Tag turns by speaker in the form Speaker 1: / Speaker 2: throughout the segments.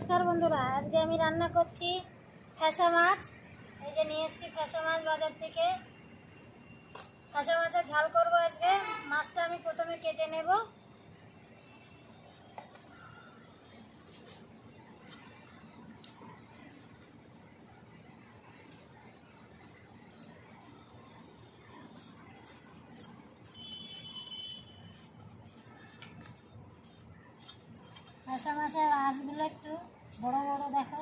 Speaker 1: নমস্কার বন্ধুরা, আজকে আমি রান্না করছি ফ্যাসা মাছ। এই যে নিয়ে এসছি ফ্যাসা মাছ বাজার থেকে। ফ্যাসা মাছের ঝাল করব আজকে। মাছটা আমি প্রথমে কেটে নেব। ফ্যাসা মাছের আঁশগুলো একটু বড় বড় দেখো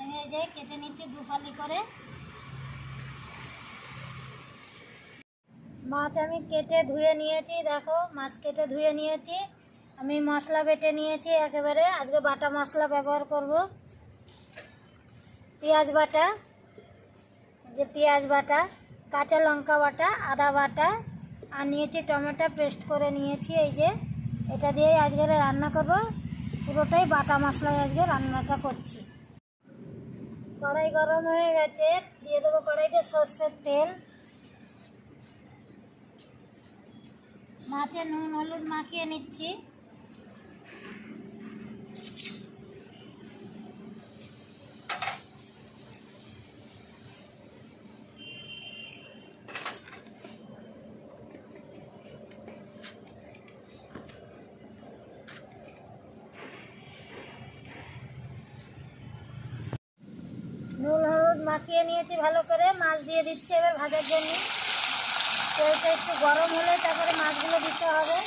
Speaker 1: আমি যে কেটে নিচ্ছি দু ফালি করে। মাছ আমি কেটে ধুয়ে নিয়েছি, দেখো, মাছ কেটে ধুয়ে নিয়েছি। আমি মশলা বেটে নিয়েছি একেবারে। আজকে বাটা মশলা ব্যবহার করব। পেঁয়াজ বাটা যে পেঁয়াজ বাটা, কাঁচা লঙ্কা বাটা, আদা বাটা, আর নিয়েছি টমেটো পেস্ট করে নিয়েছি, এই যে। এটা দিয়েই আজকে রান্না করব। পুরোটাই বাটা মশলায় আজকে রান্নাটা করছি। কড়াই গরম হয়ে গেছে। দিয়ে দেবো কড়াইতে সর্ষের তেল। মাছে নুন হলুদ মাখিয়ে নিচ্ছি। নুন, হলুদ মাখিয়ে নিয়েছি ভালো করে। মাছ দিয়ে দিচ্ছি এবার ভাজার জন্য। তেলটা একটু গরম হলে তারপরে মাছগুলো দিতে হবে।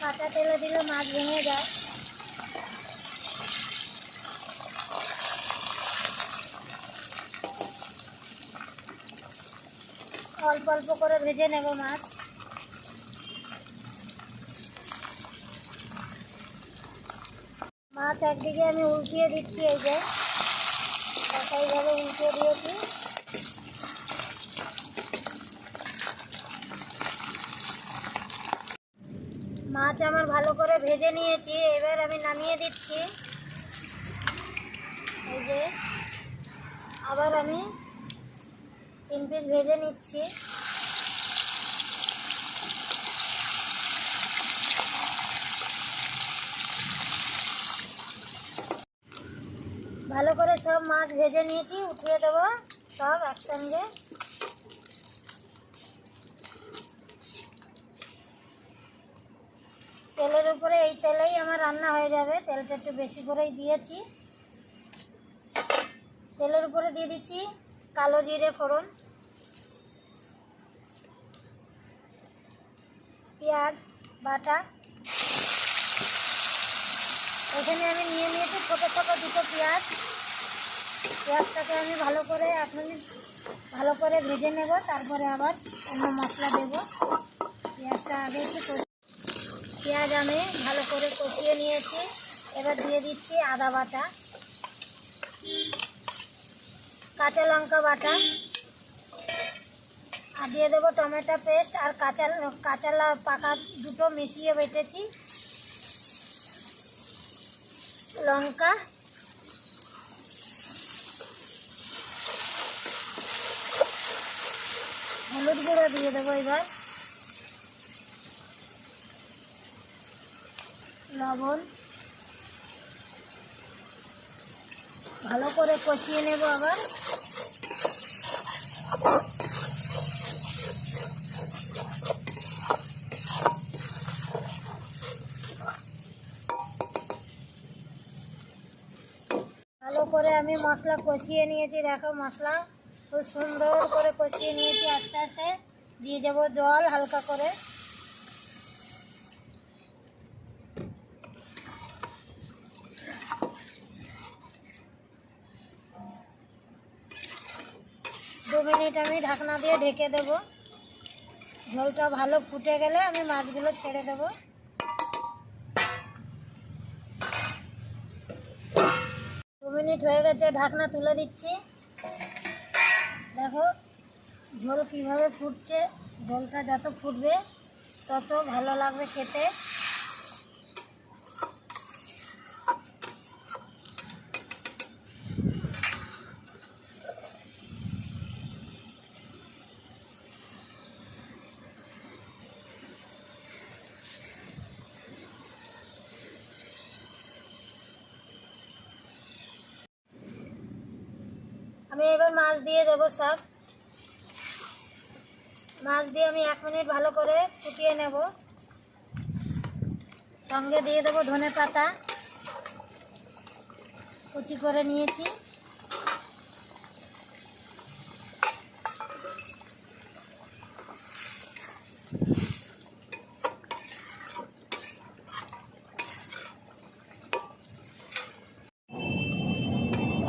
Speaker 1: কাঁচা তেলে দিলে মাছ ভেঙে যায়। অল্প অল্প করে ভেজে নেব মাছ। মাছ একদিকে আমি উল্টিয়ে দিচ্ছি, এই যে। এইভাবে উল্টিয়ে দিয়েছি। মাছ আমার ভালো করে ভেজে নিয়েছি, এবার আমি নামিয়ে দিচ্ছি। এই যে, আবার আমি তিন পিস ভেজে নিচ্ছি ভালো করে সব মাছ ভেজে নিয়েছি, উঠিয়ে দেবো সব একসঙ্গে তেলের উপরে এই তেলেই আমার রান্না হয়ে যাবে, তেলটা একটু বেশি করেই দিয়েছি। তেলের উপরে দিয়ে দিচ্ছি কালো জিরে ফোড়ন, পেঁয়াজ, বাটা। এখানে আমি নিয়ে নিয়েছি ছোটো ছোটো দুটো পেঁয়াজ। পেঁয়াজটাকে আমি ভালো করে এক মিনিট ভালো করে ভেজে নেব, তারপরে আবার অন্য মশলা দেব। পেঁয়াজটা আগে একটু পেঁয়াজ আমি ভালো করে কষিয়ে নিয়েছি। এবার দিয়ে দিচ্ছি আদা বাটা, কাঁচা লঙ্কা বাটা, আর দিয়ে দেবো টমেটো পেস্ট আর কাঁচা কাঁচা পাকা দুটো মিশিয়ে বেটেছি। লঙ্কা হলুদ গুঁড়ো দিয়ে দেবো এবার। লবণ। ভালো করে কষিয়ে নেব আবার। ভালো করে আমি মশলা কষিয়ে নিয়েছি, দেখো মশলা। খুব সুন্দর করে কষিয়ে নিয়েছি, আস্তে আস্তে। দিয়ে যাব জল হালকা করে। দু মিনিট আমি ঢাকনা দিয়ে ঢেকে দেব। ঝোলটা ভালো ফুটে গেলে আমি মাছগুলো ছেড়ে দেবো। দু মিনিট হয়ে গেছে, ঢাকনা তুলে দিচ্ছি। দেখো ঝোল কীভাবে ফুটছে ঝোলটা যত ফুটবে তত ভালো লাগবে খেতে। আমি এবার মাছ দিয়ে দেবো সব। মাছ দিয়ে আমি এক মিনিট ভালো করে ফুটিয়ে নেব। সঙ্গে দিয়ে দেবো ধনে পাতা। কুচি করে নিয়েছি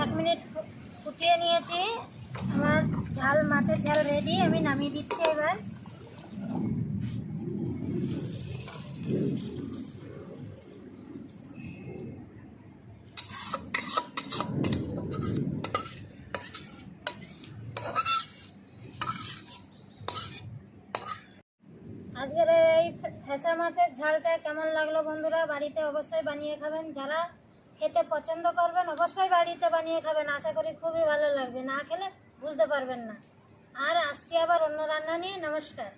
Speaker 1: এক মিনিট ফু- ফুটিয়ে নিয়েছি। আমার ঝাল, মাছের ঝাল রেডি আমি নামিয়ে দিচ্ছি এবার। আজকের এই ফেসা মাছের ঝালটা কেমন লাগল বন্ধুরা? বাড়িতে অবশ্যই বানিয়ে খাবেন। যারা খেতে পছন্দ করবেন, অবশ্যই বাড়িতে বানিয়ে খাবেন। আশা করি খুবই ভালো লাগবে। না খেলে বুঝতে পারবেন না। আর আসছি আবার অন্য রান্না নিয়ে। নমস্কার।